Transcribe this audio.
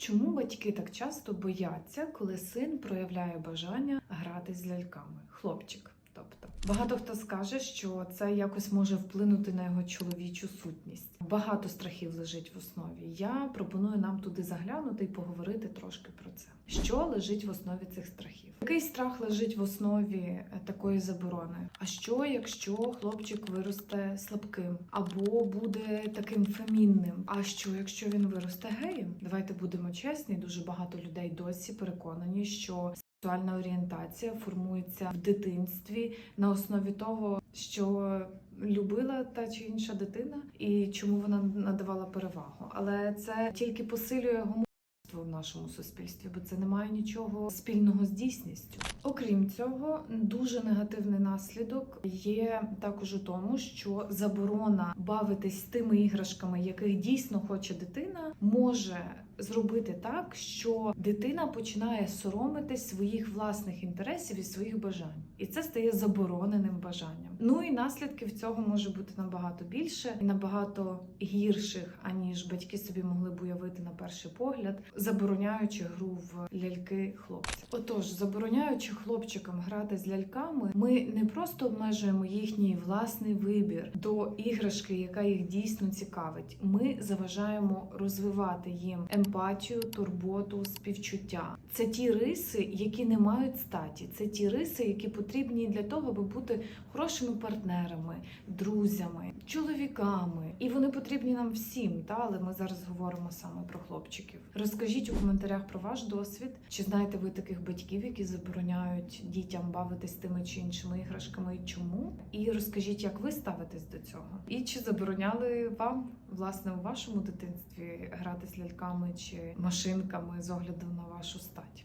Чому батьки так часто бояться, коли син проявляє бажання грати з ляльками? Хлопчик. Тобто багато хто скаже, що це якось може вплинути на його чоловічу сутність. Багато страхів лежить в основі. Я пропоную нам туди заглянути і поговорити трошки про це. Що лежить в основі цих страхів? Який страх лежить в основі е, такої заборони? А що, якщо хлопчик виросте слабким або буде таким фемінним? А що, якщо він виросте геєм? Давайте будемо чесні. Дуже багато людей досі переконані, що Сексуальна орієнтація формується в дитинстві на основі того, що любила та чи інша дитина, і чому вона надавала перевагу. Але це тільки посилює гомофобство в нашому суспільстві, бо це не має нічого спільного з дійсністю. Окрім цього, дуже негативний наслідок є також у тому, що заборона бавитись тими іграшками, яких дійсно хоче дитина, може зробити так, що дитина починає соромитись своїх власних інтересів і своїх бажань, і це стає забороненим бажанням. Ну і наслідків цього може бути набагато більше і набагато гірших, аніж батьки собі могли б уявити на перший погляд, забороняючи гру в ляльки хлопців. Отож, забороняючи хлопчикам грати з ляльками, ми не просто обмежуємо їхній власний вибір до іграшки, яка їх дійсно цікавить. Ми заважаємо розвивати їм емпатію, турботу, співчуття. Це ті риси, які не мають статі. Це ті риси, які потрібні для того, аби бути хорошими партнерами, друзями, чоловіками. І вони потрібні нам всім. Та але ми зараз говоримо саме про хлопчиків. Розкажіть у коментарях про ваш досвід. Чи знаєте ви таких батьків, які забороняють дітям бавитись тими чи іншими іграшками, чому? І розкажіть, як ви ставитесь до цього, і чи забороняли вам власне у вашому дитинстві грати з ляльками чи машинками з огляду на вашу стать?